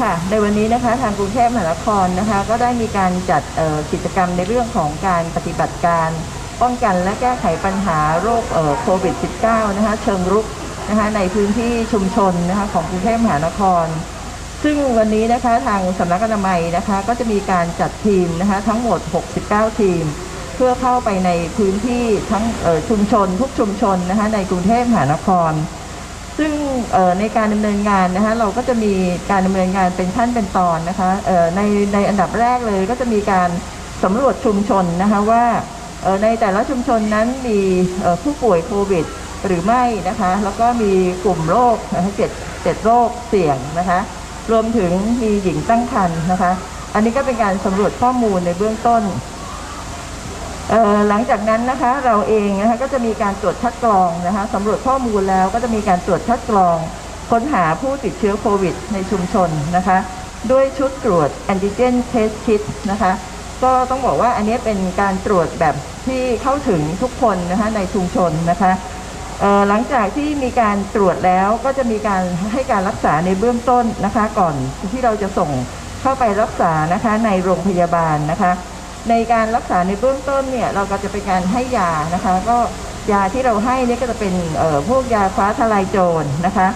ค่ะในวันนี้นะคะทางกรุงเทพมหานครนะคะ ก็ได้มีการจัดกิจกรรมในเรื่องของการปฏิบัติการป้องกันและแก้ไขปัญหาโรคโควิด -19 นะคะเชิงรุกนะคะในพื้นที่ชุมชนนะคะของกรุงเทพมหานคร ซึ่งวันนี้นะคะทางสำนักอนามัยนะคะ ก็จะมีการจัดทีมนะคะทั้งหมด 69 ทีม เพื่อเข้าไปในพื้นที่ทั้งชุมชนทุกชุมชนนะคะในกรุงเทพมหานคร ซึ่งในการดำเนินงานนะคะเราก็จะมีการดำเนินงานเป็นขั้นเป็นตอนนะคะในในอันดับแรกเลยก็จะมีการสำรวจชุมชนนะคะว่าในแต่ละชุมชนนั้นมีผู้ป่วยโควิดหรือไม่นะคะแล้วก็มีกลุ่มโรคนะคะเจ็ดเจ็ดโรคเสี่ยงนะคะรวมถึงมีหญิงตั้งครรภ์นะคะ อันนี้ก็เป็นการสำรวจข้อมูลในเบื้องต้น หลังจากนั้นนะคะเราเองนะคะก็จะมีการตรวจคัดกรองนะคะสำรวจข้อมูลแล้วก็จะมีการตรวจคัดกรอง ค้นหาผู้ติดเชื้อโควิด ในชุมชนนะคะ ด้วยชุดตรวจแอนติเจนเทสคิดนะคะก็ต้องบอกว่าอันนี้เป็นการตรวจแบบที่เข้าถึงทุกคนนะคะในชุมชนนะคะหลังจากที่มีการตรวจแล้วก็จะมีการให้การรักษาในเบื้องต้นนะคะ ก่อนที่เราจะส่งเข้าไปรักษานะคะในโรงพยาบาลนะคะ ในการรักษาในเบื้องต้นเนี่ยเราก็จะเป็นการให้ยานะคะ ก็ยาที่เราให้เนี่ยก็จะเป็นพวกยาฟ้าทลายโจรนะคะ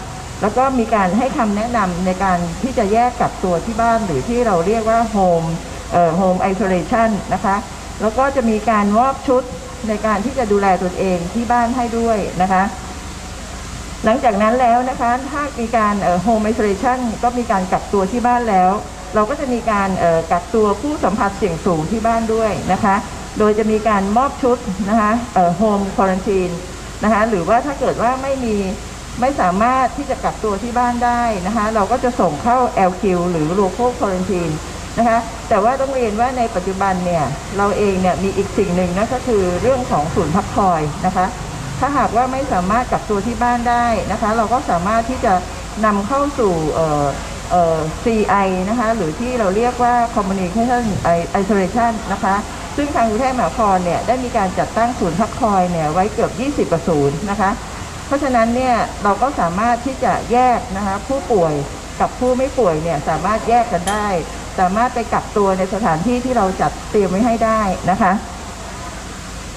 แล้วก็มีการให้คำแนะนำในการที่จะแยกกักตัวที่บ้านหรือที่เราเรียกว่าโฮมโฮมไอโซเลชันนะคะ แล้วก็จะมีการมอบชุดในการที่จะดูแลตนเองที่บ้านให้ด้วยนะคะ หลังจากนั้นแล้วนะคะถ้ามีการโฮมไอโซเลชันก็มีการกักตัวที่บ้านแล้ว เราก็จะมีการกักตัวผู้สัมผัสเสี่ยงสูงที่บ้านด้วยนะคะ โดยจะมีการมอบชุดนะคะโฮมควอรันทีนนะคะหรือว่าถ้าเกิดว่าไม่มีไม่สามารถที่จะกักตัวที่บ้านได้นะคะ เราก็จะส่งเข้า LQ หรือ local quarantine นะคะ แต่ว่าต้องเรียนว่าในปัจจุบันเนี่ยเราเองเนี่ยมีอีกสิ่งหนึ่งนะก็คือเรื่องของศูนย์พักคอยนะคะ ถ้าหากว่าไม่สามารถกักตัวที่บ้านได้นะคะ เราก็สามารถที่จะนำเข้าสู่ CI นะคะหรือที่เราเรียกว่า Communication Isolation นะคะซึ่งทางกรุงเทพมหานครเนี่ยได้มีการจัดตั้งศูนย์พักคอยเนี่ยไว้เกือบ 20กว่าศูนย์นะคะ เพราะฉะนั้นเนี่ยเราก็สามารถที่จะแยกนะคะผู้ป่วยกับผู้ไม่ป่วยเนี่ยสามารถแยกกันได้ สามารถไปกักตัวในสถานที่ที่เราจัดเตรียมไว้ให้ได้นะคะ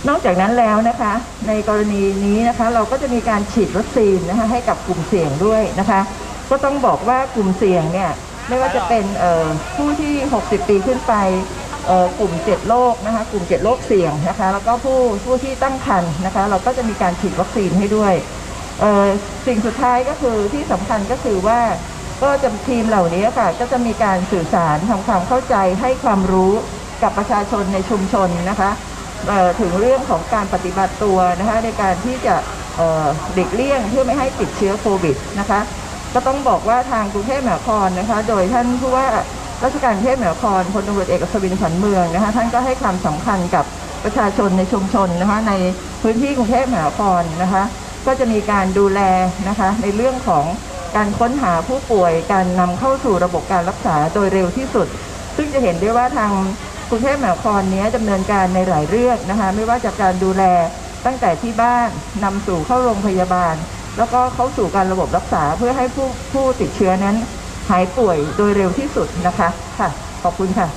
นอกจากนั้นแล้วนะคะ ในกรณีนี้นะคะเราก็จะมีการฉีดวัคซีนนะคะให้กับกลุ่มเสี่ยงด้วยนะคะ ก็ต้องบอกว่ากลุ่มเสี่ยงเนี่ยไม่ว่าจะเป็นผู้ที่ 60 ปีขึ้นไปกลุ่ม 7 โรคนะคะกลุ่ม 7 โรคเสี่ยงนะคะแล้วก็ผู้ผู้ที่ตั้งครรภ์นะคะ เราก็จะมีการฉีดวัคซีนให้ด้วยสิ่งสุดท้ายก็คือที่สำคัญก็คือว่าก็จะทีมเหล่านี้ค่ะ ก็จะมีการสื่อสารทำความเข้าใจให้ความรู้กับประชาชนในชุมชนนะคะถึงเรื่องของการปฏิบัติตัวนะคะในการที่จะเอ่อเด็กเลี่ยงเพื่อไม่ให้ติดเชื้อโควิดนะคะ ก็ต้องบอกว่าทางกรุงเทพมหานครนะคะ โดยท่านผู้ว่าราชการกรุงเทพมหานครพลตำรวจเอกอัศวินขวัญเมืองนะคะ ท่านก็ให้ความสำคัญกับประชาชนในชุมชนนะคะในพื้นที่กรุงเทพมหานครนะคะ ก็จะมีการดูแลนะคะในเรื่องของการค้นหาผู้ป่วยการนำเข้าสู่ระบบการรักษาโดยเร็วที่สุด ซึ่งจะเห็นได้ว่าทางกรุงเทพมหานครนี้ยดำเนินการในหลายเรื่องนะคะ ไม่ว่าจากการดูแลตั้งแต่ที่บ้านนำสู่เข้าโรงพยาบาล แล้วก็เข้าสู่การระบบรักษาเพื่อให้ผู้ผู้ติดเชื้อนั้นหายป่วยโดยเร็วที่สุดนะคะค่ะขอบคุณค่ะ